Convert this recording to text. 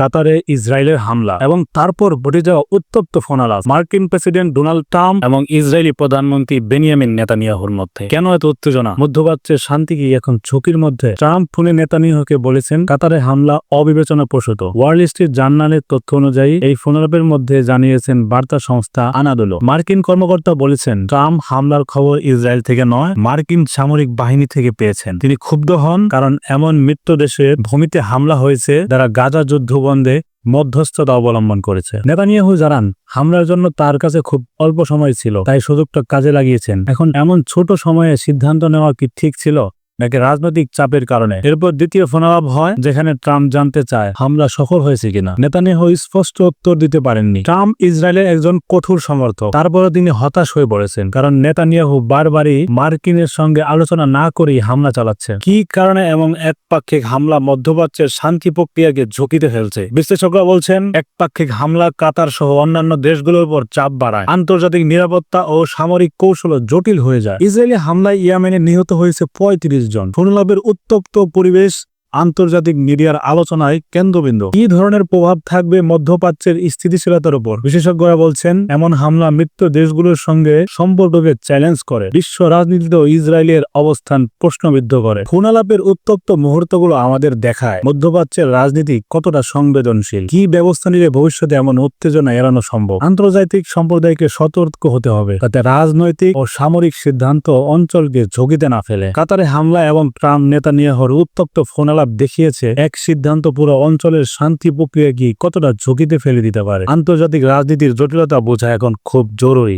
কাতারে ইসরায়েলের হামলা এবং তারপর ঘটে যাওয়া উত্তপ্ত ফোনালাস মার্কিন প্রেসিডেন্ট ডোনাল্ড ট্রাম্প এবং ইসরায়েলি প্রধানমন্ত্রী বেনিয়ামিন নেতানিয়াহুর মধ্যে। কেন এত উত্তেজনা? মধ্যপ্রাচ্যের শান্তি কি এখন ঝুঁকির মধ্যে? ট্রাম্প ফোনে নেতানিয়াহুকে বলেছেন, কাতারে হামলা অবিবেচনা প্রসূত ওয়ার্ল্ড স্ট্রিট জার্নালের তথ্য অনুযায়ী, এই ফোনালাপের মধ্যে জানিয়েছেন বার্তা সংস্থা আনাদোলো। মার্কিন কর্মকর্তা বলেছেন, ট্রাম্প হামলার খবর ইসরায়েল থেকে নয়, মার্কিন সামরিক বাহিনী থেকে পেয়েছেন। তিনি ক্ষুব্ধ হন, কারণ এমন মৃত্যু দেশের ভূমিতে হামলা হয়েছে, যারা গাজা যুদ্ধ বন্ধে মধ্যস্থতা অবলম্বন করেছে। নেতানিয়াহু জানান, হামলার জন্য তার কাছে খুব অল্প সময় ছিল, তাই সুযোগটা কাজে লাগিয়েছেন। এখন এমন ছোট সময়ে সিদ্ধান্ত নেওয়া কি ঠিক ছিল? নাকি রাজনৈতিক চাপের কারণে। এরপর দ্বিতীয় ফোনালাপ হয়, যেখানে ট্রাম্প জানতে চায়, হামলা সফল হয়েছে কিনা। নেতানিয়াহু স্পষ্ট উত্তর দিতে পারেননি। ট্রাম্প ইসরায়েলের একজন কঠোর সমর্থক। তারপরে তিনি হতাশ হয়ে পড়েছেন, কারণ নেতানিয়াহু বারবারই মার্কিনের সঙ্গে আলোচনা না করেই হামলা চালাচ্ছে। কি কারণে এবং একপাক্ষিক হামলা মধ্যপ্রাচ্যের শান্তি প্রক্রিয়াকে ঝুঁকিতে ফেলছে? বিশ্লেষকরা বলছেন, একপাক্ষিক হামলা কাতার সহ অন্যান্য দেশগুলোর উপর চাপ বাড়ায়। আন্তর্জাতিক নিরাপত্তা ও সামরিক কৌশল জটিল হয়ে যায়। ইসরায়েলি হামলায় ইয়েমেনে নিহত হয়েছে পঁয়ত্রিশ জন। ফোনলাভের উত্তপ্ত পরিবেশ আন্তর্জাতিক মিডিয়ার আলোচনায় কেন্দ্রবিন্দু। কি ধরনের প্রভাব থাকবে মধ্যপ্রাচ্যের স্থিতিশীলতার উপর? বিশেষজ্ঞরা বলছেন, এমন হামলা মৃত্যু দেশগুলোর সঙ্গে সম্পর্ককে চ্যালেঞ্জ করে। বিশ্ব রাজনীতিতেও ইসরায়েলের অবস্থান প্রশ্নবিদ্ধ করে। ফোনালাপের উত্তপ্ত মুহূর্তগুলো আমাদের দেখায়। মধ্যপ্রাচ্যের রাজনীতি কতটা সংবেদনশীল? কি ব্যবস্থা নিলে ভবিষ্যতে এমন উত্তেজনা এড়ানো সম্ভব? আন্তর্জাতিক সম্প্রদায়কে সতর্ক হতে হবে, যাতে রাজনৈতিক ও সামরিক সিদ্ধান্ত অঞ্চলকে ঝুঁকিতে না ফেলে। কাতারে হামলা এবং ট্রাম্প নেতানিয়াহুর উত্তপ্ত ফোনালাপ দেখিয়েছে, এক সিদ্ধান্ত পুরো অঞ্চলের শান্তি প্রক্রিয়া কি কতটা ঝুঁকিতে ফেলে দিতে পারে। আন্তর্জাতিক রাজনীতির জটিলতা বোঝা এখন খুব জরুরি।